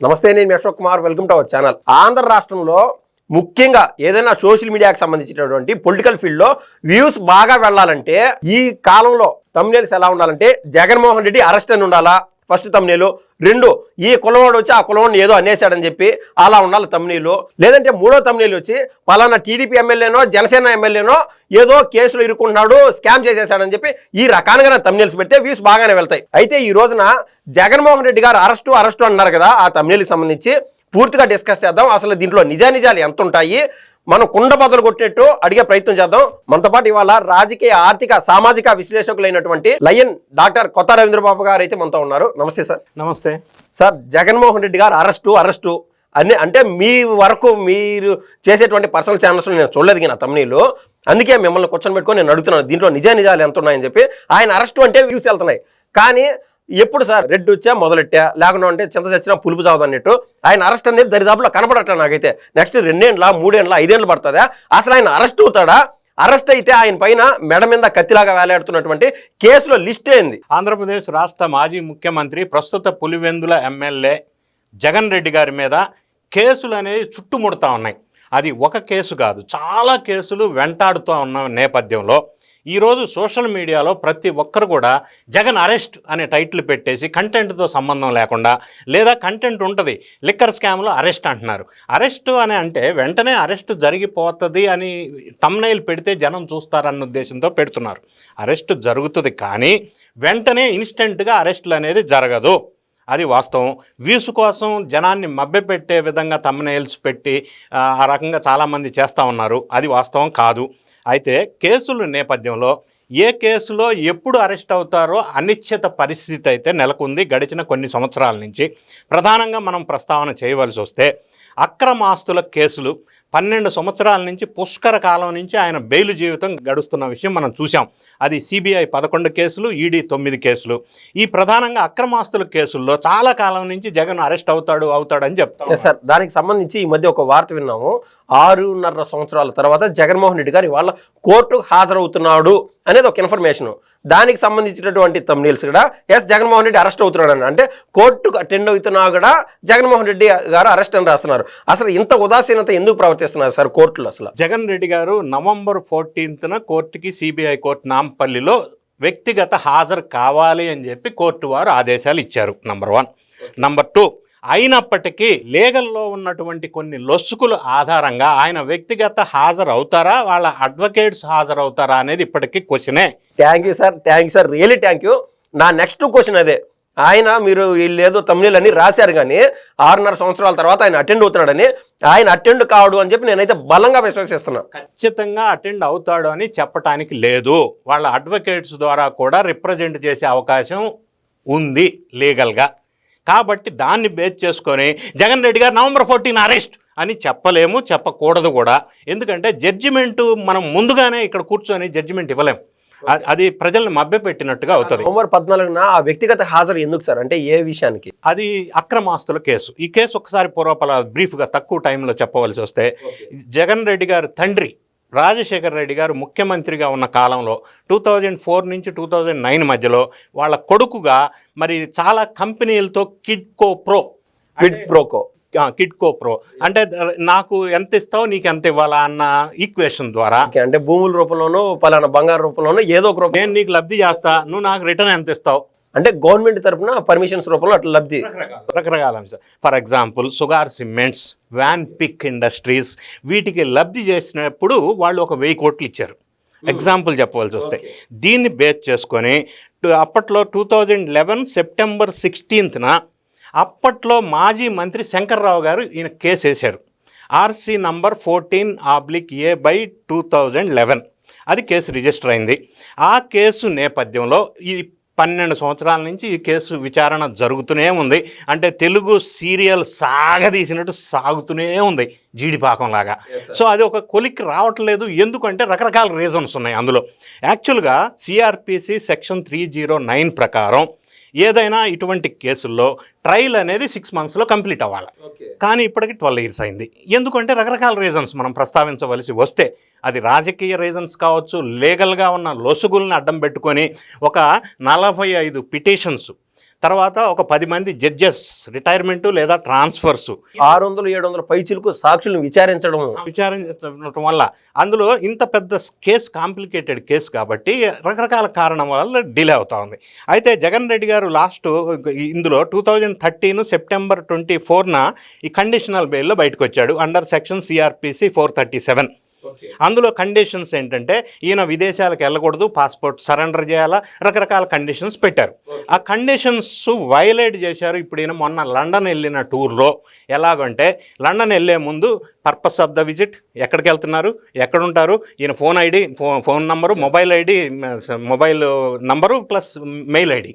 నమస్తే నేను Ashok Kumar. Welcome to our channel Andhra రాష్ట్రంలో ముఖ్యంగా ఏదైనా సోషల్ మీడియాకి సంబంధించినటువంటి పొలిటికల్ ఫీల్డ్లో వ్యూస్ బాగా వెళ్ళాలంటే ఈ కాలంలో తమ్నేల్స్ ఎలా ఉండాలంటే జగన్మోహన్ రెడ్డి అరెస్ట్ అని ఉండాలా? ఫస్ట్ తమ్నీలు. రెండు ఈ కులవాడు వచ్చి ఆ కులవాడిని ఏదో అనేశాడని చెప్పి అలా ఉండాలి తమ్నీలు. లేదంటే మూడో తమ్నీలు వచ్చి పలానా టీడీపీ ఎమ్మెల్యేనో జనసేన ఎమ్మెల్యేనో ఏదో కేసులో ఇరుక్కుంటున్నాడు స్కామ్ చేసేసాడని చెప్పి ఈ రకాలుగా తమ్నీల్స్ పెడితే వ్యూస్ బాగానే వెళ్తాయి. అయితే ఈ రోజున జగన్మోహన్ రెడ్డి గారు అరెస్టు అరెస్టు అన్నారు కదా ఆ తమ్నీలకు సంబంధించి పూర్తిగా డిస్కస్ చేద్దాం. అసలు దీంట్లో నిజానిజాలు ఎంత ఉంటాయి మనం కుండ బదులు కొట్టినట్టు అడిగే ప్రయత్నం చేద్దాం. మనతో పాటు ఇవాళ రాజకీయ ఆర్థిక సామాజిక విశ్లేషకులైనటువంటి లయన్ డాక్టర్ కొత్త రవీంద్రబాబు గారు అయితే మనతో ఉన్నారు. నమస్తే సార్. నమస్తే. సార్ జగన్మోహన్ రెడ్డి గారు అరెస్టు అరెస్టు. అన్ని అంటే మీ వరకు మీరు చేసేటువంటి పర్సనల్ ఛానల్స్ నేను చూడలేదు నా తమ్నీలు అందుకే మిమ్మల్ని కూర్చొని పెట్టుకొని నేను అడుగుతున్నాను దీంట్లో నిజ నిజాలు ఎంత ఉన్నాయని చెప్పి. ఆయన అరెస్టు అంటే వ్యూస్ వెళ్తున్నాయి. కానీ ఎప్పుడు సార్ రెడ్ వచ్చా మొదలెట్టా? లేకుండా ఉంటే చింత చచ్చినా పులుపు చావదు అన్నట్టు. ఆయన అరెస్ట్ అనేది దరిదాపులో కనపడట్లే నాకైతే. నెక్స్ట్ రెండేండ్ల మూడేండ్ల ఐదేండ్లు పడుతుందా? అసలు ఆయన అరెస్ట్ అవుతాడా? అరెస్ట్ అయితే ఆయన పైన మెడ మీద కత్తిలాగా వేలాడుతున్నటువంటి కేసులో లిస్ట్ ఏంది? ఆంధ్రప్రదేశ్ రాష్ట్ర మాజీ ముఖ్యమంత్రి ప్రస్తుత పులివెందుల ఎమ్మెల్యే జగన్ రెడ్డి గారి మీద కేసులు అనేవి చుట్టుముడుతూ ఉన్నాయి. అది ఒక కేసు కాదు చాలా కేసులు వెంటాడుతూ ఉన్న నేపథ్యంలో ఈరోజు సోషల్ మీడియాలో ప్రతి ఒక్కరు కూడా జగన్ అరెస్ట్ అనే టైటిల్ పెట్టేసి కంటెంట్తో సంబంధం లేకుండా లేదా కంటెంట్ ఉంటుంది లిక్కర్ స్కామ్లో అరెస్ట్ అంటున్నారు. అరెస్ట్ అని అంటే వెంటనే అరెస్ట్ జరిగిపోతుంది అని తమ్నైల్ పెడితే జనం చూస్తారన్న ఉద్దేశంతో పెడుతున్నారు. అరెస్ట్ జరుగుతుంది కానీ వెంటనే ఇన్స్టెంట్గా అరెస్టులు అనేది జరగదు. అది వాస్తవం. వ్యూస్ కోసం జనాన్ని మభ్యపెట్టే విధంగా తమ్నైల్స్ పెట్టి ఆ, ఆ రకంగా చాలామంది చేస్తూ ఉన్నారు. అది వాస్తవం కాదు. అయితే కేసుల నేపథ్యంలో ఏ కేసులో ఎప్పుడు అరెస్ట్ అవుతారో అనిశ్చిత పరిస్థితి అయితే నెలకొంది. గడిచిన కొన్ని సంవత్సరాల నుంచి ప్రధానంగా మనం ప్రస్తావన చేయవలసి వస్తే అక్రమ ఆస్తుల కేసులు పన్నెండు సంవత్సరాల నుంచి పుష్కర కాలం నుంచి ఆయన బెయిల్ జీవితం గడుస్తున్న విషయం మనం చూసాం అది సిబిఐ పదకొండు కేసులు ఈడీ తొమ్మిది కేసులు. ఈ ప్రధానంగా అక్రమాస్తుల కేసుల్లో చాలా కాలం నుంచి జగన్ అరెస్ట్ అవుతాడు అవుతాడని చెప్తాం. సార్ దానికి సంబంధించి ఈ మధ్య ఒక వార్త విన్నాము. ఆరున్నర సంవత్సరాల తర్వాత జగన్మోహన్ రెడ్డి గారు ఇవాళ కోర్టుకు హాజరవుతున్నాడు అనేది ఒక ఇన్ఫర్మేషన్. దానికి సంబంధించినటువంటి తమ్నీల్స్ కూడా ఎస్ జగన్మోహన్ రెడ్డి అరెస్ట్ అవుతున్నాడు అని అంటే కోర్టుకు అటెండ్ అవుతున్నా కూడా జగన్మోహన్ రెడ్డి గారు అరెస్ట్ అని రాస్తున్నారు. అసలు ఇంత ఉదాసీనత ఎందుకు ప్రవర్తిస్తున్నారు సార్ కోర్టులో అసలు? జగన్ రెడ్డి గారు నవంబర్ ఫోర్టీన్త్న కోర్టుకి సిబిఐ కోర్టు నాంపల్లిలో వ్యక్తిగత హాజరు కావాలి అని చెప్పి కోర్టు వారు ఆదేశాలు ఇచ్చారు నంబర్ వన్. నంబర్ టూ అయినప్పటికీ లీగల్లో ఉన్నటువంటి కొన్ని లొసుకుల ఆధారంగా ఆయన వ్యక్తిగత హాజరు అవుతారా వాళ్ళ అడ్వకేట్స్ హాజరు అవుతారా అనేది ఇప్పటికీ క్వశ్చనే. Thank you sir. Thank you sir. Really thank you. నా నెక్స్ట్ క్వశ్చన్ అదే. ఆయన మీరు వీళ్ళు ఏదో తమిళ అని రాశారు కానీ ఆరున్నర సంవత్సరాల తర్వాత ఆయన అటెండ్ అవుతున్నాడని ఆయన అటెండ్ కావడు అని చెప్పి నేనైతే బలంగా విశ్వసిస్తున్నాను ఖచ్చితంగా అటెండ్ అవుతాడు అని చెప్పటానికి లేదు. వాళ్ళ అడ్వకేట్స్ ద్వారా కూడా రిప్రజెంట్ చేసే అవకాశం ఉంది లీగల్గా. కాబట్టి దాన్ని బేస్ చేసుకొని జగన్ రెడ్డి గారు నవంబర్ ఫోర్టీన్ అరెస్ట్ అని చెప్పలేము చెప్పకూడదు కూడా. ఎందుకంటే జడ్జిమెంటు మనం ముందుగానే ఇక్కడ కూర్చొని జడ్జిమెంట్ ఇవ్వలేం. అ- అది ప్రజల్ని మభ్యపెట్టినట్టుగా అవుతుంది. నవంబర్ పద్నాలుగున ఆ వ్యక్తిగత హాజరు ఎందుకు సార్? అంటే ఏ విషయానికి? అది అక్రమాస్తుల కేసు. ఈ కేసు ఒకసారి పూర్వపల బ్రీఫ్గా తక్కువ టైంలో చెప్పవలసి వస్తే జగన్ రెడ్డి గారి తండ్రి రాజశేఖర్ రెడ్డి గారు ముఖ్యమంత్రిగా ఉన్న కాలంలో టూ థౌజండ్ ఫోర్ నుంచి టూ థౌజండ్ నైన్ మధ్యలో వాళ్ళ కొడుకుగా మరి చాలా కంపెనీలతో కిడ్కో ప్రో. క్విడ్ ప్రోకో కిడ్కో ప్రో. అంటే నాకు ఎంత ఇస్తావు నీకు ఎంత ఇవ్వాలా అన్న ఈక్వేషన్ ద్వారా అంటే భూముల రూపంలోనూ పలానా బంగారు రూపంలోనూ ఏదో ఒక రూపం నేను నీకు లబ్ధి చేస్తా నువ్వు నాకు రిటర్న్ ఎంత ఇస్తావు? అంటే గవర్నమెంట్ తరఫున పర్మిషన్స్ రూపంలో అట్లా లబ్ధి. రకరకాల. For example Sagar cements Vanpic industries వీటికి లబ్ధి చేసినప్పుడు వాళ్ళు ఒక వెయ్యి కోట్లు ఇచ్చారు. ఎగ్జాంపుల్ చెప్పవలసి వస్తే. దీన్ని బేస్ చేసుకొని అప్పట్లో టూ థౌజండ్ లెవెన్ సెప్టెంబర్ సిక్స్టీన్త్న అప్పట్లో మాజీ మంత్రి శంకర్రావు గారు ఈయన కేసు వేశారు. RC number fourteen oblique A by two thousand eleven అది కేసు రిజిస్టర్ అయింది. ఆ కేసు నేపథ్యంలో ఈ పన్నెండు సంవత్సరాల నుంచి ఈ కేసు విచారణ జరుగుతూనే ఉంది. అంటే తెలుగు సీరియల్ సాగదీసినట్టు సాగుతూనే ఉంది జీడిపాకం లాగా సో అది ఒక కొలిక్కి రావట్లేదు. ఎందుకంటే రకరకాల రీజన్స్ ఉన్నాయి అందులో. యాక్చువల్గా CrPC section three zero nine ప్రకారం ఏదైనా ఇటువంటి కేసుల్లో ట్రయల్ అనేది సిక్స్ మంత్స్లో కంప్లీట్ అవ్వాలి. కానీ ఇప్పటికి ట్వెల్వ్ ఇయర్స్ అయింది. ఎందుకంటే రకరకాల రీజన్స్ మనం ప్రస్తావించవలసి వస్తే అది రాజకీయ రీజన్స్ కావచ్చు లీగల్గా ఉన్న లొసుగుల్ని అడ్డం పెట్టుకొని ఒక నలభై ఐదు పిటిషన్స్ తర్వాత ఒక పది మంది జడ్జెస్ రిటైర్మెంట్ లేదా ట్రాన్స్ఫర్స్. ఆరు వందలు ఏడు వందల పైచులకు సాక్షులను విచారించడం విచారించడం వల్ల అందులో ఇంత పెద్ద కేసు కాంప్లికేటెడ్ కేసు కాబట్టి రకరకాల కారణం వల్ల డిలే అవుతా ఉంది. అయితే జగన్ రెడ్డి గారు లాస్ట్ ఇందులో two thousand thirteen September twenty ఫోర్న ఈ కండిషనల్ బెయిల్లో బయటకు వచ్చాడు under section CrPC four thirty seven. అందులో కండిషన్స్ ఏంటంటే ఈయన విదేశాలకు వెళ్ళకూడదు పాస్పోర్ట్ సరెండర్ చేయాలా రకరకాల కండిషన్స్ పెట్టారు. ఆ కండిషన్స్ వైలేట్ చేశారు. ఇప్పుడు ఈయన మొన్న లండన్ వెళ్ళిన టూర్లో ఎలాగంటే లండన్ వెళ్ళే ముందు పర్పస్ ఆఫ్ ద విజిట్ ఎక్కడికి వెళ్తున్నారు ఎక్కడ ఉంటారు ఈయన phone ID phone number mobile ID mobile number plus mail ID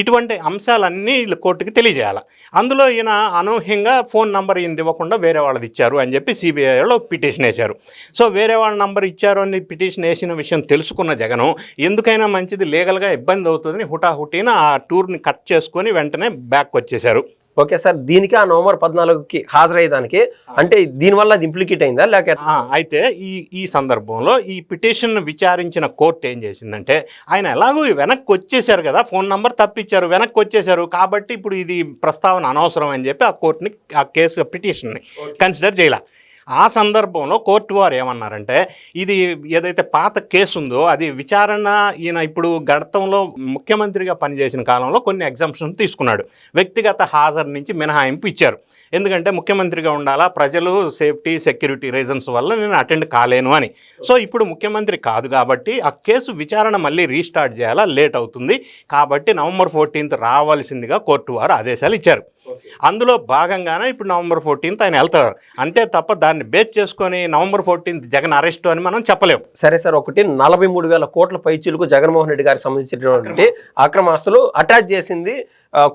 ఇటువంటి అంశాలన్నీ వీళ్ళు కోర్టుకి తెలియజేయాలి. అందులో ఈయన అనూహ్యంగా ఫోన్ నంబర్ ఈయన ఇవ్వకుండా వేరే వాళ్ళది ఇచ్చారు అని చెప్పి సిబిఐలో పిటిషన్ వేశారు. సో వేరే వాళ్ళ నంబర్ ఇచ్చారు అని పిటిషన్ వేసిన విషయం తెలుసుకున్న జగను ఎందుకైనా మంచిది లీగల్గా ఇబ్బంది అవుతుందని హుటాహుటీన ఆ టూర్ని కట్ చేసుకొని వెంటనే బ్యాక్ వచ్చేశారు ఓకే సార్ దీనికి ఆ నవంబర్ పద్నాలుగుకి హాజరయ్యేదానికి? అంటే దీనివల్ల అది ఇంప్లికేట్ అయిందా లేక అయితే ఈ ఈ సందర్భంలో ఈ పిటిషన్ విచారించిన కోర్టు ఏం చేసిందంటే ఆయన ఎలాగో వెనక్కి వచ్చేసారు కదా ఫోన్ నంబర్ తప్పించారు వెనక్కి వచ్చేసారు కాబట్టి ఇప్పుడు ఇది ప్రస్తావన అనవసరం అని చెప్పి ఆ కోర్టుని ఆ కేసు పిటిషన్ని కన్సిడర్ చేయాల. ఆ సందర్భంలో కోర్టు వారు ఏమన్నారంటే ఇది ఏదైతే పాత కేసు ఉందో అది విచారణ ఈయన ఇప్పుడు గతంలో ముఖ్యమంత్రిగా పనిచేసిన కాలంలో కొన్ని ఎగ్జామ్షన్ తీసుకున్నాడు. వ్యక్తిగత హాజరు నుంచి మినహాయింపు ఇచ్చారు. ఎందుకంటే ముఖ్యమంత్రిగా ఉండాలా ప్రజలు సేఫ్టీ సెక్యూరిటీ రీజన్స్ వల్ల నేను అటెండ్ కాలేను అని. సో ఇప్పుడు ముఖ్యమంత్రి కాదు కాబట్టి ఆ కేసు విచారణ మళ్ళీ రీస్టార్ట్ చేయాలా లేట్ అవుతుంది. కాబట్టి నవంబర్ ఫోర్టీన్త్ రావాల్సిందిగా కోర్టు వారు ఆదేశాలు ఇచ్చారు. అందులో భాగంగానే ఇప్పుడు నవంబర్ ఫోర్టీన్త్ ఆయన వెళ్తారు అంతే తప్ప దాన్ని బేస్ చేసుకొని నవంబర్ ఫోర్టీన్త్ జగన్ అరెస్ట్ అని మనం చెప్పలేం. సరే సార్ ఒకటి నలభై మూడు వేల కోట్ల పైచీలకు జగన్మోహన్ రెడ్డి గారికి సంబంధించినటువంటి అక్రమాస్తులు అటాచ్ చేసింది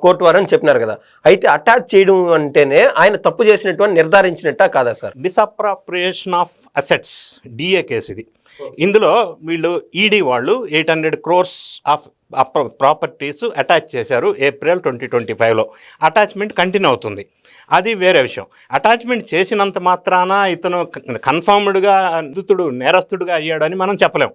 కోర్టు వారు అని చెప్పినారు కదా. అయితే అటాచ్ చేయడం అంటేనే ఆయన తప్పు చేసినటువంటి నిర్ధారించినట్టా కాదా sir? Misappropriation of assets DA case ఇది. ఇందులో వీళ్ళు ఈడీ వాళ్ళు eight hundred crores of properties attach చేశారు ఏప్రిల్ ట్వంటీ ట్వంటీ ఫైవ్లో. అటాచ్మెంట్ కంటిన్యూ అవుతుంది. అది వేరే విషయం. అటాచ్మెంట్ చేసినంత మాత్రాన ఇతను కన్ఫర్మ్డ్గా నిందితుడు నేరస్తుడుగా అయ్యాడని మనం చెప్పలేం.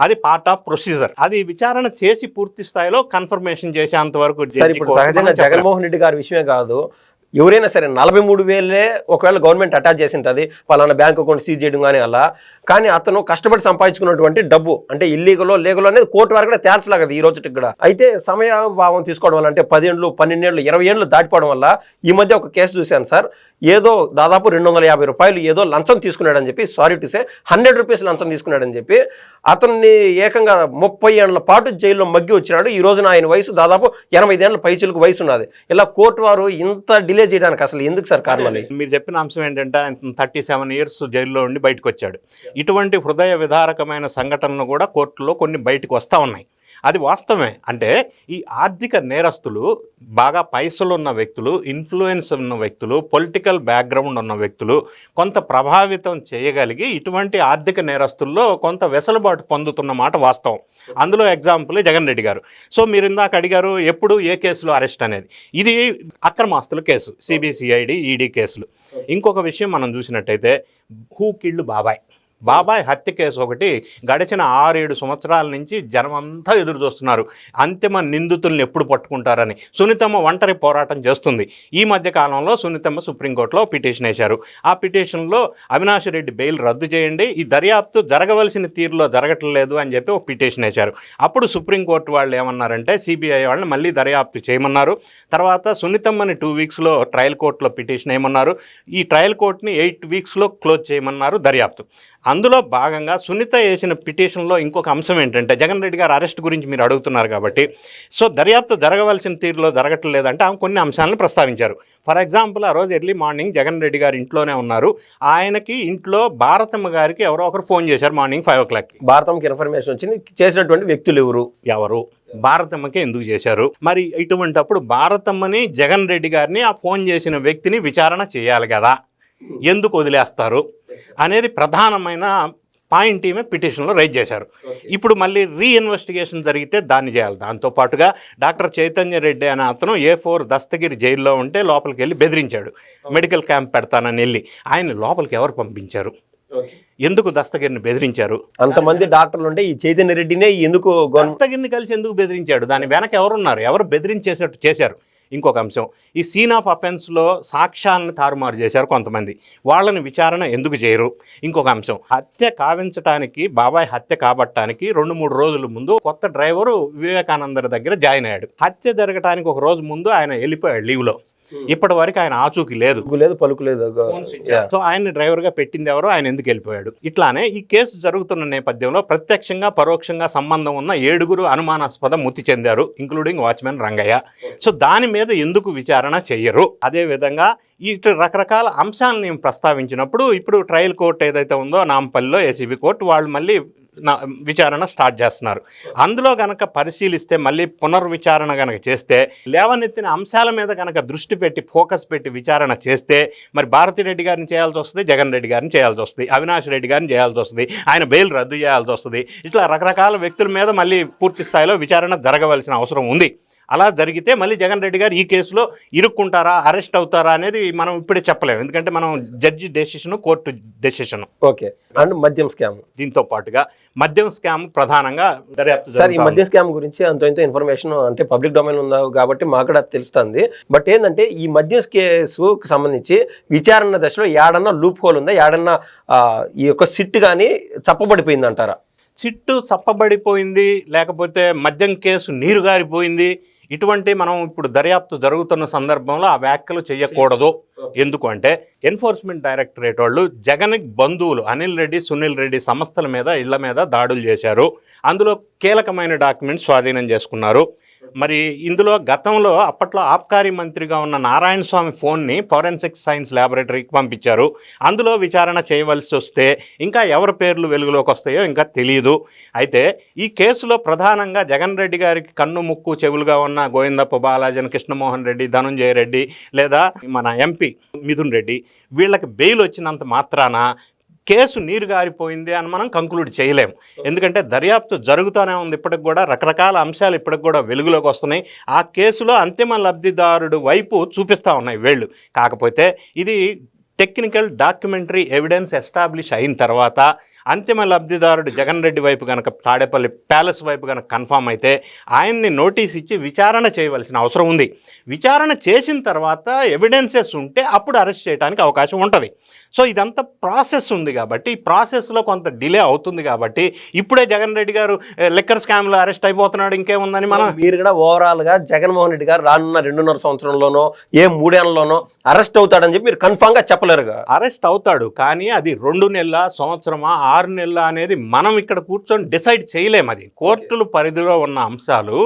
అది పార్ట్ ఆఫ్ ప్రొసీజర్ అది విచారణ చేసి పూర్తి స్థాయిలో కన్ఫర్మేషన్ చేసేంత వరకు సహజంగా. జగన్మోహన్ రెడ్డి గారి విషయమే కాదు. ఎవరైనా సరే నలభై మూడు వేలే ఒకవేళ గవర్నమెంట్ అటాచ్ చేసి ఉంటుంది పలానా బ్యాంక్ అకౌంట్ సీజ్ చేయడం కానీ అలా. కానీ అతను కష్టపడి సంపాదించుకున్నటువంటి డబ్బు అంటే ఇల్లీగలో లీగలో అనేది కోర్టు వారు కూడా తేల్చలాగదు ఈ రోజుకి కూడా. అయితే సమయ భావం తీసుకోవడం వల్ల అంటే పదిహేండ్లు పన్నెండేళ్ళు ఇరవై ఏళ్ళు దాటిపోవడం వల్ల ఈ మధ్య ఒక కేసు చూశాను సార్. ఏదో దాదాపు రెండు వందల యాభై రూపాయలు ఏదో లంచం తీసుకున్నాడని చెప్పి sorry to say hundred rupees లంచం తీసుకున్నాడని చెప్పి అతన్ని ఏకంగా ముప్పై ఏళ్ళ పాటు జైల్లో మగ్గి వచ్చినాడు. ఈ రోజున ఆయన వయసు దాదాపు ఎనభై ఏళ్ళ పైచులకు వయసు ఉన్నది. ఇలా కోర్టు వారు ఇంత డిలే చేయడానికి అసలు ఎందుకు సార్ కారణాలు మీరు చెప్పిన అంశం ఏంటంటే థర్టీ సెవెన్ ఇయర్స్ జైల్లో ఉండి బయటకు వచ్చాడు. ఇటువంటి హృదయ విదారకమైన సంఘటనలు కూడా కోర్టులో కొన్ని బయటకు వస్తూ ఉన్నాయి. అది వాస్తవమే. అంటే ఈ ఆర్థిక నేరస్తులు బాగా పైసలు ఉన్న వ్యక్తులు ఇన్ఫ్లుయెన్స్ ఉన్న వ్యక్తులు పొలిటికల్ బ్యాక్గ్రౌండ్ ఉన్న వ్యక్తులు కొంత ప్రభావితం చేయగలిగి ఇటువంటి ఆర్థిక నేరస్తుల్లో కొంత వెసులుబాటు పొందుతున్న మాట వాస్తవం. అందులో ఎగ్జాంపుల్ జగన్ రెడ్డి గారు. సో మీరు ఇందాక అడిగారు ఎప్పుడు ఏ కేసులో అరెస్ట్ అనేది. ఇది అక్రమాస్తుల కేసు సిబిసిఐడి ఈడీ కేసులు. ఇంకొక విషయం మనం చూసినట్టయితే హూ కిళ్ళు బాబాయ్. బాబాయ్ హత్య కేసు ఒకటి గడిచిన ఆరేడు సంవత్సరాల నుంచి జనం అంతా ఎదురు చూస్తున్నారు అంతిమ నిందితుల్ని ఎప్పుడు పట్టుకుంటారని సునీతమ్మ ఒంటరి పోరాటం చేస్తుంది. ఈ మధ్య కాలంలో సునీతమ్మ సుప్రీంకోర్టులో పిటిషన్ వేశారు. ఆ పిటిషన్లో అవినాష్ రెడ్డి బెయిల్ రద్దు చేయండి ఈ దర్యాప్తు జరగవలసిన తీరులో జరగట్లేదు అని చెప్పి ఒక పిటిషన్ వేశారు. అప్పుడు సుప్రీంకోర్టు వాళ్ళు ఏమన్నారంటే సిబిఐ వాళ్ళని మళ్ళీ దర్యాప్తు చేయమన్నారు. తర్వాత సునీతమ్మని టూ వీక్స్లో ట్రయల్ కోర్టులో పిటిషన్ వేయమన్నారు. ఈ ట్రయల్ కోర్టుని ఎయిట్ వీక్స్లో క్లోజ్ చేయమన్నారు దర్యాప్తు. అందులో భాగంగా సునీత వేసిన పిటిషన్లో ఇంకొక అంశం ఏంటంటే జగన్ రెడ్డి గారు అరెస్ట్ గురించి మీరు అడుగుతున్నారు కాబట్టి సో దర్యాప్తు జరగవలసిన తీరులో జరగట్లేదంటే ఆమె కొన్ని అంశాలను ప్రస్తావించారు. ఫర్ ఎగ్జాంపుల్ ఆ రోజు ఎర్లీ మార్నింగ్ జగన్ రెడ్డి గారు ఇంట్లోనే ఉన్నారు. ఆయనకి ఇంట్లో భారతమ్మ గారికి ఎవరో ఒకరు ఫోన్ చేశారు మార్నింగ్ ఫైవ్ ఓ క్లాక్కి భారతంకి ఇన్ఫర్మేషన్ వచ్చింది. చేసినటువంటి వ్యక్తులు ఎవరు? ఎవరు? భారతమ్మకి ఎందుకు చేశారు? మరి ఇటువంటప్పుడు భారతమ్మని జగన్ రెడ్డి గారిని ఆ ఫోన్ చేసిన వ్యక్తిని విచారణ చేయాలి కదా. ఎందుకు వదిలేస్తారు? అనేది ప్రధానమైన పాయింట్ ఈమె పిటిషన్లో రైజ్ చేశారు. ఇప్పుడు మళ్ళీ రీఇన్వెస్టిగేషన్ జరిగితే దాన్ని చేయాలి. దాంతోపాటుగా డాక్టర్ చైతన్య రెడ్డి అనే అతను ఏ ఫోర్ దస్తగిరి జైల్లో ఉంటే లోపలికి వెళ్ళి బెదిరించాడు మెడికల్ క్యాంప్ పెడతానని వెళ్ళి ఆయన లోపలికి ఎవరు పంపించారు? ఎందుకు దస్తగిరిని బెదిరించారు? అంతమంది డాక్టర్లు ఉంటే ఈ చైతన్య రెడ్డినే ఎందుకు దస్తగిరిని కలిసి ఎందుకు బెదిరించాడు? దాని వెనక ఎవరున్నారు? ఎవరు బెదిరించేసేట్టు చేశారు? ఇంకొక అంశం. ఈ సీన్ ఆఫ్ అఫెన్స్లో సాక్ష్యాలను తారుమారు చేశారు కొంతమంది. వాళ్ళని విచారణ ఎందుకు చేయరు? ఇంకొక అంశం. హత్య కావించడానికి బాబాయ్ హత్య కాబట్టానికి రెండు మూడు రోజుల ముందు కొత్త డ్రైవరు వివేకానందరి దగ్గర జాయిన్ అయ్యాడు. హత్య జరగడానికి ఒక రోజు ముందు ఆయన వెళ్ళిపోయాడు లీవ్లో. ఇప్పటి వరకు ఆయన ఆచూకీ లేదు. లేదు పలుకు లేదు. సో ఆయన డ్రైవర్గా పెట్టింది ఎవరో ఆయన ఎందుకు వెళ్ళిపోయాడు? ఇట్లానే ఈ కేసు జరుగుతున్న నేపథ్యంలో ప్రత్యక్షంగా పరోక్షంగా సంబంధం ఉన్న ఏడుగురు అనుమానాస్పద మృతి చెందారు ఇంక్లూడింగ్ వాచ్మెన్ రంగయ్య. సో దాని మీద ఎందుకు విచారణ చెయ్యరు? అదే విధంగా ఇటు రకరకాల అంశాలను నేను ప్రస్తావించినప్పుడు ఇప్పుడు ట్రయల్ కోర్టు ఏదైతే ఉందో నాంపల్లిలో ఏసీబీ కోర్టు వాళ్ళు మళ్ళీ విచారణ స్టార్ట్ చేస్తున్నారు. అందులో గనక పరిశీలిస్తే మళ్ళీ పునర్విచారణ గనక చేస్తే లేవనెత్తిన అంశాల మీద కనుక దృష్టి పెట్టి ఫోకస్ పెట్టి విచారణ చేస్తే మరి భారతి రెడ్డి గారిని చేయాల్సి వస్తుంది జగన్ రెడ్డి గారిని చేయాల్సి వస్తుంది అవినాష్ రెడ్డి గారిని చేయాల్సి వస్తుంది ఆయన బెయిల్ రద్దు చేయాల్సి వస్తుంది. ఇట్లా రకరకాల వ్యక్తుల మీద మళ్ళీ పూర్తి స్థాయిలో విచారణ జరగవలసిన అవసరం ఉంది. అలా జరిగితే మళ్ళీ జగన్ రెడ్డి గారు ఈ కేసులో ఇరుక్కుంటారా అరెస్ట్ అవుతారా అనేది మనం ఇప్పుడే చెప్పలేము. ఎందుకంటే మనం judge decision court decision. Okay. And మద్యం స్కామ్. దీంతో పాటుగా మద్యం స్కామ్ ప్రధానంగా దర్యాప్తు సార్ ఈ మద్యం స్కామ్ గురించి అంత ఇంత ఇన్ఫర్మేషన్ అంటే పబ్లిక్ డొమైన్ ఉందా కాబట్టి మాకు తెలుస్తుంది. బట్ ఏంటంటే ఈ మద్యం కేసుకు సంబంధించి విచారణ దశలో ఏడన్నా లూప్ హోల్ ఉందా? ఏడన్నా ఈ యొక్క సిట్ కానీ చప్పబడిపోయింది అంటారా చిట్టు చప్పబడిపోయింది లేకపోతే మద్యం కేసు నీరు గారిపోయింది ఇటువంటి మనం ఇప్పుడు దర్యాప్తు జరుగుతున్న సందర్భంలో ఆ వ్యాఖ్యలు చేయకూడదు. ఎందుకు అంటే ఎన్ఫోర్స్మెంట్ డైరెక్టరేట్ వాళ్ళు జగన్ బంధువులు అనిల్ రెడ్డి సునీల్ రెడ్డి సంస్థల మీద ఇళ్ళ మీద దాడులు చేశారు. అందులో కీలకమైన డాక్యుమెంట్స్ స్వాధీనం చేసుకున్నారు. మరి ఇందులో గతంలో అప్పట్లో ఆబ్కారీ మంత్రిగా ఉన్న నారాయణ స్వామి ఫోన్ని ఫోరెన్సిక్ సైన్స్ ల్యాబొరేటరీకి పంపించారు. అందులో విచారణ చేయవలసి వస్తే ఇంకా ఎవరి పేర్లు వెలుగులోకి వస్తాయో ఇంకా తెలియదు అయితే ఈ కేసులో ప్రధానంగా జగన్ రెడ్డి గారికి కన్ను ముక్కు చెవులుగా ఉన్న గోవిందప్ప బాలాజన్ కృష్ణమోహన్ రెడ్డి ధనుంజయ రెడ్డి లేదా మన ఎంపీ మిథున్ రెడ్డి వీళ్ళకి బెయిల్ వచ్చినంత మాత్రాన కేసు నీరు గారిపోయింది అని మనం కంక్లూడ్ చేయలేము. ఎందుకంటే దర్యాప్తు జరుగుతూనే ఉంది. ఇప్పటికి కూడా రకరకాల అంశాలు ఇప్పటికి కూడా వెలుగులోకి వస్తున్నాయి. ఆ కేసులో అంతిమ లబ్ధిదారుడు వైపు చూపిస్తూ ఉన్నాయి వీళ్ళు. కాకపోతే ఇది టెక్నికల్ డాక్యుమెంటరీ ఎవిడెన్స్ ఎస్టాబ్లిష్ అయిన తర్వాత అంతిమ లబ్ధిదారుడు జగన్ రెడ్డి వైపు కనుక తాడేపల్లి ప్యాలెస్ వైపు కనుక కన్ఫామ్ అయితే ఆయన్ని నోటీస్ ఇచ్చి విచారణ చేయవలసిన అవసరం ఉంది. విచారణ చేసిన తర్వాత ఎవిడెన్సెస్ ఉంటే అప్పుడు అరెస్ట్ చేయడానికి అవకాశం ఉంటుంది. సో ఇదంతా ప్రాసెస్ ఉంది కాబట్టి ఈ ప్రాసెస్లో కొంత డిలే అవుతుంది కాబట్టి ఇప్పుడే జగన్ రెడ్డి గారు లిక్కర్ స్కామ్లో అరెస్ట్ అయిపోతున్నాడు ఇంకేముందని మనం మీరు కూడా ఓవరాల్గా జగన్మోహన్ రెడ్డి గారు రానున్న రెండున్నర సంవత్సరంలోనో ఏ మూడేళ్ళలోనో అరెస్ట్ అవుతాడని చెప్పి మీరు కన్ఫామ్గా చెప్పలేరుగా. అరెస్ట్ అవుతాడు కానీ అది రెండు నెలల సంవత్సరమా ఆరు నెలల అనేది మనం ఇక్కడ కూర్చొని డిసైడ్ చేయలేము అది. కోర్టుల పరిధిలో ఉన్న అంశాలు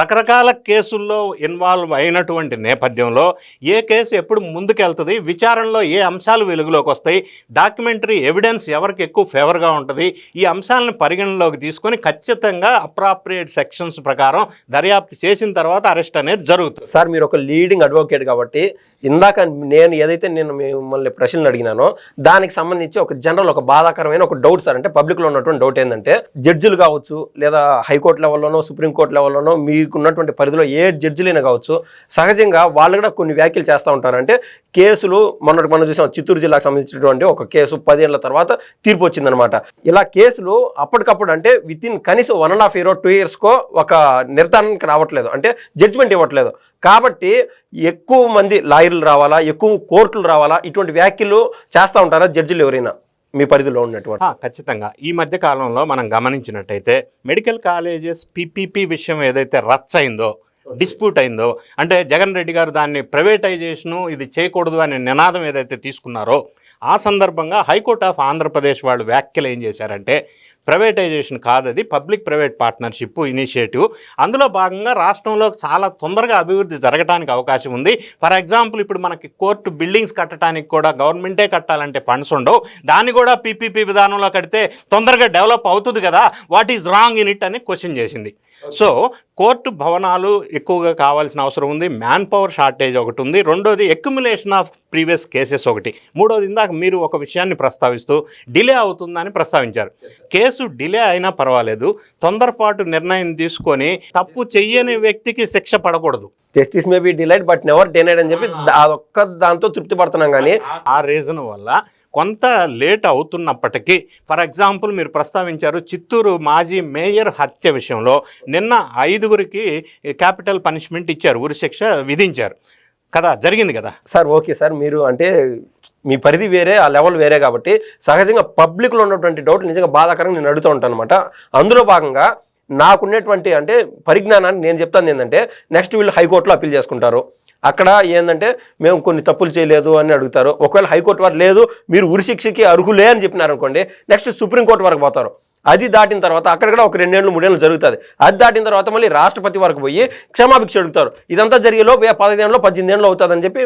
రకరకాల కేసుల్లో ఇన్వాల్వ్ అయినటువంటి నేపథ్యంలో ఏ కేసు ఎప్పుడు ముందుకెళ్తుంది విచారణలో ఏ అంశాలు వెలుగులోకి వస్తాయి డాక్యుమెంటరీ ఎవిడెన్స్ ఎవరికి ఎక్కువ ఫేవర్గా ఉంటుంది ఈ అంశాలను పరిగణలోకి తీసుకొని ఖచ్చితంగా అప్రాప్రియేట్ సెక్షన్స్ ప్రకారం దర్యాప్తు చేసిన తర్వాత అరెస్ట్ అనేది జరుగుతుంది. సార్ మీరు ఒక లీడింగ్ అడ్వకేట్ కాబట్టి ఇందాక నేను ఏదైతే నేను మిమ్మల్ని ప్రశ్నలు అడిగినానో దానికి సంబంధించి ఒక జనరల్ ఒక బాధాకరమైన ఒక డౌట్ సార్ అంటే పబ్లిక్లో ఉన్నటువంటి డౌట్ ఏంటంటే జడ్జిలు కావచ్చు లేదా హైకోర్టు లెవెల్లోనో సుప్రీంకోర్టు లెవెల్లోనో మీకు ఉన్నటువంటి పరిధిలో ఏ జడ్జిలైనా కావచ్చు సహజంగా వాళ్ళు కూడా కొన్ని వ్యాఖ్యలు చేస్తూ ఉంటారు. అంటే కేసులు మొన్నటి మనం చూసాం చిత్తూరు జిల్లాకు సంబంధించినటువంటి ఒక కేసు పదేళ్ళ తర్వాత తీర్పు వచ్చిందనమాట. ఇలా కేసులు అప్పటికప్పుడు అంటే విత్ ఇన్ కనీసం one and half year two ఇయర్స్కో ఒక నిర్ధారణకి రావట్లేదు. అంటే జడ్జిమెంట్ ఇవ్వట్లేదు. కాబట్టి ఎక్కువ మంది లాయర్లు రావాలా ఎక్కువ కోర్టులు రావాలా ఇటువంటి వ్యాఖ్యలు చేస్తూ ఉంటారా జడ్జిలు ఎవరైనా? మీ పరిధిలో ఉన్నటువంటి ఖచ్చితంగా. ఈ మధ్య కాలంలో మనం గమనించినట్టయితే మెడికల్ కాలేజెస్ పీపీపీ విషయం ఏదైతే రచ్చ అయిందో డిస్ప్యూట్ అయిందో అంటే జగన్ రెడ్డి గారు దాన్ని ప్రైవేటైజేషను ఇది చేయకూడదు అనే నినాదం ఏదైతే తీసుకున్నారో ఆ సందర్భంగా హైకోర్ట్ ఆఫ్ ఆంధ్రప్రదేశ్ వాళ్ళు వ్యాఖ్యలు ఏం చేశారంటే ప్రైవేటైజేషన్ కాదది పబ్లిక్ ప్రైవేట్ పార్ట్నర్షిప్ ఇనిషియేటివ్. అందులో భాగంగా రాష్ట్రంలో చాలా తొందరగా అభివృద్ధి జరగడానికి అవకాశం ఉంది. ఫర్ ఎగ్జాంపుల్ ఇప్పుడు మనకి కోర్టు బిల్డింగ్స్ కట్టడానికి కూడా గవర్నమెంటే కట్టాలంటే ఫండ్స్ ఉండవు. దాన్ని కూడా పీపీపీ విధానంలో కడితే తొందరగా డెవలప్ అవుతుంది కదా what is wrong in it అని క్వశ్చన్ చేసింది. సో కోర్టు భవనాలు ఎక్కువగా కావాల్సిన అవసరం ఉంది. మ్యాన్ పవర్ షార్టేజ్ ఒకటి ఉంది. రెండోది ఎక్యుములేషన్ ఆఫ్ ప్రీవియస్ కేసెస్ ఒకటి. మూడోది ఇందాక మీరు ఒక విషయాన్ని ప్రస్తావిస్తూ డిలే అవుతుందని ప్రస్తావించారు. కేసు డిలే అయినా పర్వాలేదు. తొందరపాటు నిర్ణయం తీసుకొని తప్పు చెయ్యని వ్యక్తికి శిక్ష పడకూడదు. Justice may be delayed but never denied అని చెప్పి అదొక్క దాంతో తృప్తి పడుతున్నాం కానీ ఆ రీజన్ వల్ల కొంత లేట్ అవుతున్నప్పటికీ ఫర్ ఎగ్జాంపుల్ మీరు ప్రస్తావించారు చిత్తూరు మాజీ మేయర్ హత్య విషయంలో నిన్న ఐదుగురికి క్యాపిటల్ పనిష్మెంట్ ఇచ్చారు ఉరిశిక్ష విధించారు. కదా జరిగింది కదా? సార్ ఓకే సార్ మీరు అంటే మీ పరిధి వేరే ఆ లెవెల్ వేరే కాబట్టి సహజంగా పబ్లిక్లో ఉన్నటువంటి డౌట్లు నిజంగా బాధాకరంగా నేను అడుగుతూ ఉంటాను అనమాట అందులో భాగంగా నాకున్నటువంటి అంటే పరిజ్ఞానాన్ని నేను చెప్తాను ఏంటంటే నెక్స్ట్ వీళ్ళు హైకోర్టులో అప్పీల్ చేసుకుంటారు. అక్కడ ఏంటంటే మేము కొన్ని తప్పులు చేయలేదు అని అడుగుతారు. ఒకవేళ హైకోర్టు వారు లేదు మీరు ఉరిశిక్షకి అర్హులే అని చెప్పినారు అనుకోండి నెక్స్ట్ సుప్రీంకోర్టు వరకు పోతారు. అది దాటిన తర్వాత అక్కడ కూడా ఒక రెండేళ్ళు మూడేళ్ళు జరుగుతుంది. అది దాటిన తర్వాత మళ్ళీ రాష్ట్రపతి వరకు పోయి క్షమాభిక్ష అడుగుతారు. ఇదంతా జరిగేలో పదిహేనులో పద్దెనిమిది ఏళ్ళు అవుతుందని చెప్పి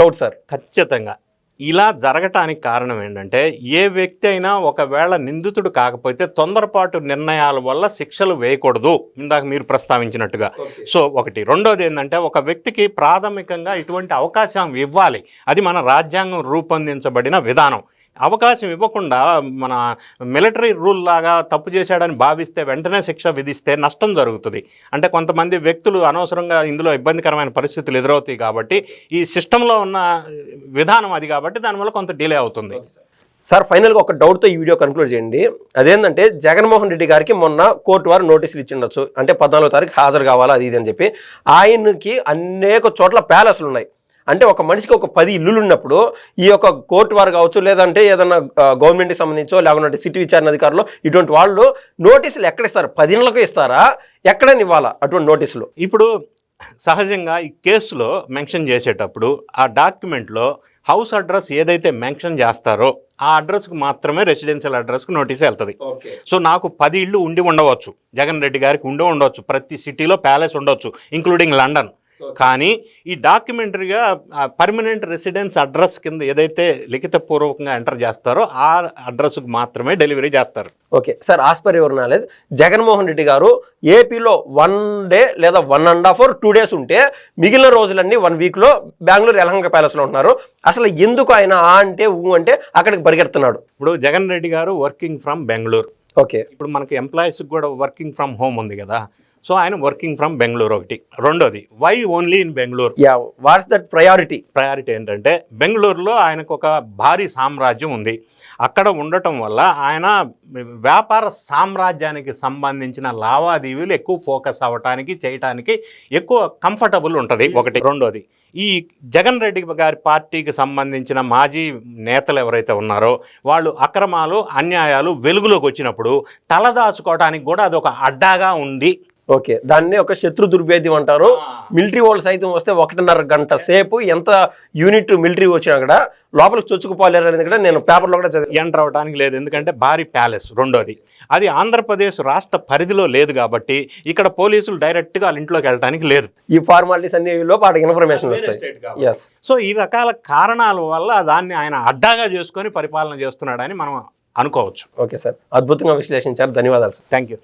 డౌట్ సార్ ఖచ్చితంగా. ఇలా జరగటానికి కారణం ఏంటంటే ఏ వ్యక్తి అయినా ఒకవేళ నిందితుడు కాకపోతే తొందరపాటు నిర్ణయాల వల్ల శిక్షలు వేయకూడదు. ఇందాక మీరు ప్రస్తావించినట్టుగా. సో ఒకటి. రెండోది ఏంటంటే ఒక వ్యక్తికి ప్రాథమికంగా ఇటువంటి అవకాశం ఇవ్వాలి. అది మన రాజ్యాంగం రూపొందించబడిన విధానం. అవకాశం ఇవ్వకుండా మన మిలిటరీ రూల్ లాగా తప్పు చేశాడని భావిస్తే వెంటనే శిక్ష విధిస్తే నష్టం జరుగుతుంది. అంటే కొంతమంది వ్యక్తులు అనవసరంగా ఇందులో ఇబ్బందికరమైన పరిస్థితులు ఎదురవుతాయి కాబట్టి ఈ సిస్టంలో ఉన్న విధానం అది కాబట్టి దానివల్ల కొంత డిలే అవుతుంది. సార్. ఫైనల్గా ఒక డౌట్తో ఈ వీడియో కన్క్లూడ్ చేయండి. అదేంటంటే జగన్మోహన్ రెడ్డి గారికి మొన్న కోర్టు వారు నోటీసులు ఇచ్చిండొచ్చు. అంటే పద్నాలుగో తారీఖు హాజరు కావాలా అది ఇది అని చెప్పి ఆయనకి అనేక చోట్ల ప్యాలెస్లు ఉన్నాయి అంటే ఒక మనిషికి ఒక పది ఇల్లులు ఉన్నప్పుడు ఈ యొక్క కోర్టు వారు కావచ్చు లేదంటే ఏదన్నా గవర్నమెంట్కి సంబంధించో లేకుంటే సిటీ విచారణ అధికారులు ఇటువంటి వాళ్ళు నోటీసులు ఎక్కడ ఇస్తారు? పది ఇళ్ళకు ఇస్తారా? ఎక్కడని ఇవ్వాలా అటువంటి నోటీసులు? ఇప్పుడు సహజంగా ఈ కేసులో మెన్షన్ చేసేటప్పుడు ఆ డాక్యుమెంట్లో హౌస్ అడ్రస్ ఏదైతే మెన్షన్ చేస్తారో ఆ అడ్రస్కి మాత్రమే రెసిడెన్షియల్ అడ్రస్కి నోటీస్ వెళ్తుంది. సో నాకు పది ఇళ్ళు ఉండి ఉండవచ్చు. జగన్ రెడ్డి గారికి ఉండి ఉండవచ్చు. ప్రతి సిటీలో ప్యాలెస్ ఉండొచ్చు ఇంక్లూడింగ్ లండన్. కానీ ఈ డాక్యుమెంటరీగా పర్మనెంట్ రెసిడెన్స్ అడ్రస్ కింద ఏదైతే లిఖితపూర్వకంగా ఎంటర్ చేస్తారో ఆ అడ్రస్కి మాత్రమే డెలివరీ చేస్తారు. Okay. Sir as per your knowledge Jaganmohan Reddy గారు ఏపీలో వన్ డే లేదా one and half hour two days ఉంటే మిగిలిన రోజులన్నీ వన్ వీక్లో బెంగళూరు యలహంక ప్యాలెస్లో ఉంటున్నారు. అసలు ఎందుకు ఆయన ఆ అంటే ఊ అంటే అక్కడికి పరిగెడుతున్నాడు? ఇప్పుడు జగన్ రెడ్డి గారు వర్కింగ్ ఫ్రమ్ బెంగళూరు. ఓకే. ఇప్పుడు మనకి ఎంప్లాయీస్కి కూడా వర్కింగ్ ఫ్రమ్ హోమ్ ఉంది కదా. సో ఆయన వర్కింగ్ ఫ్రమ్ బెంగళూరు ఒకటి. రెండోది why only in Bengaluru? Yeah what's that priority priority ఏంటంటే బెంగళూరులో ఆయనకు ఒక భారీ సామ్రాజ్యం ఉంది. అక్కడ ఉండటం వల్ల ఆయన వ్యాపార సామ్రాజ్యానికి సంబంధించిన లావాదేవీలు ఎక్కువ ఫోకస్ అవ్వటానికి చేయటానికి ఎక్కువ కంఫర్టబుల్ ఉంటుంది ఒకటి. రెండోది ఈ జగన్ రెడ్డి గారి పార్టీకి సంబంధించిన మాజీ నేతలు ఎవరైతే ఉన్నారో వాళ్ళు అక్రమాలు అన్యాయాలు వెలుగులోకి వచ్చినప్పుడు తలదాచుకోవడానికి కూడా అది ఒక అడ్డాగా ఉంది. ఓకే. దాన్ని ఒక శత్రు దుర్భేద్యం అంటారు. మిలిటరీ వాళ్ళు సైతం వస్తే ఒకటిన్నర గంట సేపు ఎంత యూనిట్ మిలిటరీ వచ్చినా కూడా లోపలికి చొచ్చుకుపోలేరు అనేది కూడా నేను పేపర్లో కూడా చదివాను. ఎంటర్ అవడానికి లేదు. ఎందుకంటే భారీ ప్యాలెస్ రెండోది. అది ఆంధ్రప్రదేశ్ రాష్ట్ర పరిధిలో లేదు కాబట్టి ఇక్కడ పోలీసులు డైరెక్ట్గా వాళ్ళ ఇంట్లోకి వెళ్ళడానికి లేదు. ఈ ఫార్మాలిటీస్ అన్ని లోపు వాటికి ఇన్ఫర్మేషన్ వస్తాయి. ఎస్ సో ఈ రకాల కారణాల వల్ల దాన్ని ఆయన అడ్డాగా చేసుకొని పరిపాలన చేస్తున్నాడని మనం అనుకోవచ్చు. Okay sir. అద్భుతంగా విశ్లేషించారు. ధన్యవాదాలు సార్. Thank you